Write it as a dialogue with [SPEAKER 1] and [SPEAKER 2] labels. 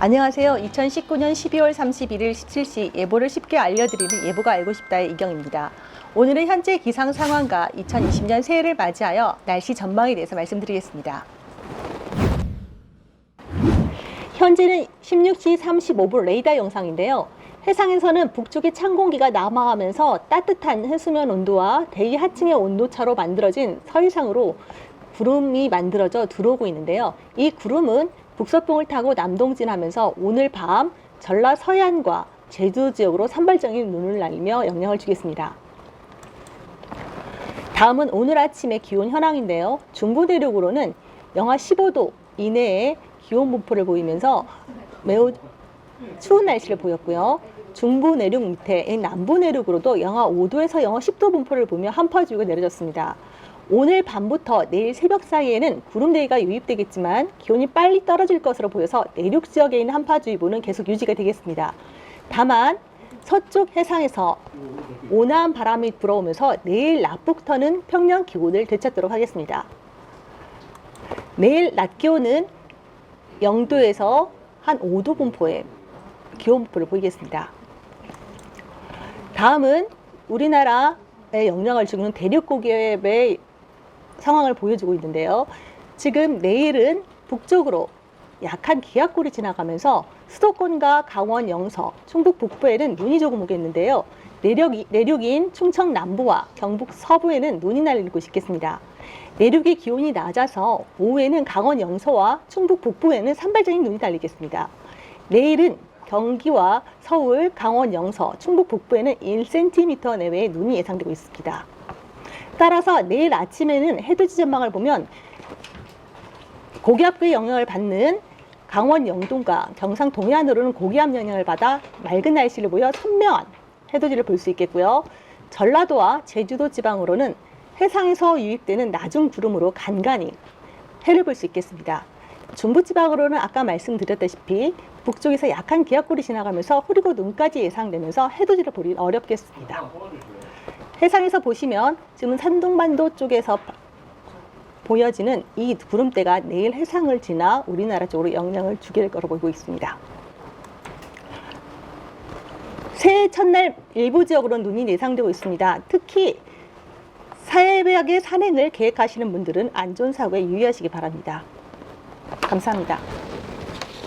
[SPEAKER 1] 안녕하세요. 2019년 12월 31일 17시 예보를 쉽게 알려드리는 예보가 알고 싶다의 이경입니다. 오늘은 현재 기상 상황과 2020년 새해를 맞이하여 날씨 전망에 대해서 말씀드리겠습니다. 현재는 16시 35분 레이더 영상인데요. 해상에서는 북쪽의 찬 공기가 남하하면서 따뜻한 해수면 온도와 대기 하층의 온도 차로 만들어진 서해상으로 구름이 만들어져 들어오고 있는데요. 이 구름은 북서풍을 타고 남동진하면서 오늘 밤 전라 서해안과 제주 지역으로 산발적인 눈을 날리며 영향을 주겠습니다. 다음은 오늘 아침의 기온 현황인데요. 중부 내륙으로는 영하 15도 이내의 기온 분포를 보이면서 매우 추운 날씨를 보였고요. 중부 내륙 밑에 남부 내륙으로도 영하 5도에서 영하 10도 분포를 보며 한파주의가 내려졌습니다. 오늘 밤부터 내일 새벽 사이에는 구름대기가 유입되겠지만 기온이 빨리 떨어질 것으로 보여서 내륙 지역에 있는 한파주의보는 계속 유지가 되겠습니다. 다만 서쪽 해상에서 온화한 바람이 불어오면서 내일 낮부터는 평년 기온을 되찾도록 하겠습니다. 내일 낮 기온은 0도에서 한 5도 분포의 기온 분포를 보이겠습니다. 다음은 우리나라에 영향을 주는 대륙 고기압의 상황을 보여주고 있는데요. 지금 내일은 북쪽으로 약한 기압골이 지나가면서 수도권과 강원 영서, 충북 북부에는 눈이 조금 오겠는데요. 내륙, 내륙인 충청 남부와 경북 서부에는 눈이 날릴 곳이 있겠습니다. 내륙의 기온이 낮아서 오후에는 강원 영서와 충북 북부에는 산발적인 눈이 달리겠습니다. 내일은 경기와 서울, 강원 영서, 충북 북부에는 1cm 내외의 눈이 예상되고 있습니다. 따라서 내일 아침에는 해돋이 전망을 보면 고기압의 영향을 받는 강원 영동과 경상 동해안으로는 고기압 영향을 받아 맑은 날씨를 보여 선명한 해돋이를 볼 수 있겠고요. 전라도와 제주도 지방으로는 해상에서 유입되는 낮은 구름으로 간간히 해를 볼 수 있겠습니다. 중부지방으로는 아까 말씀드렸다시피 북쪽에서 약한 기압골이 지나가면서 흐리고 눈까지 예상되면서 해돋이를 보기 어렵겠습니다. 해상에서 보시면 지금 산동반도 쪽에서 바- 보여지는 이 구름대가 내일 해상을 지나 우리나라 쪽으로 영향을 주게 될 거로 보이고 있습니다. 새해 첫날 일부 지역으로 눈이 예상되고 있습니다. 특히 새벽에 산행을 계획하시는 분들은 안전사고에 유의하시기 바랍니다. 감사합니다.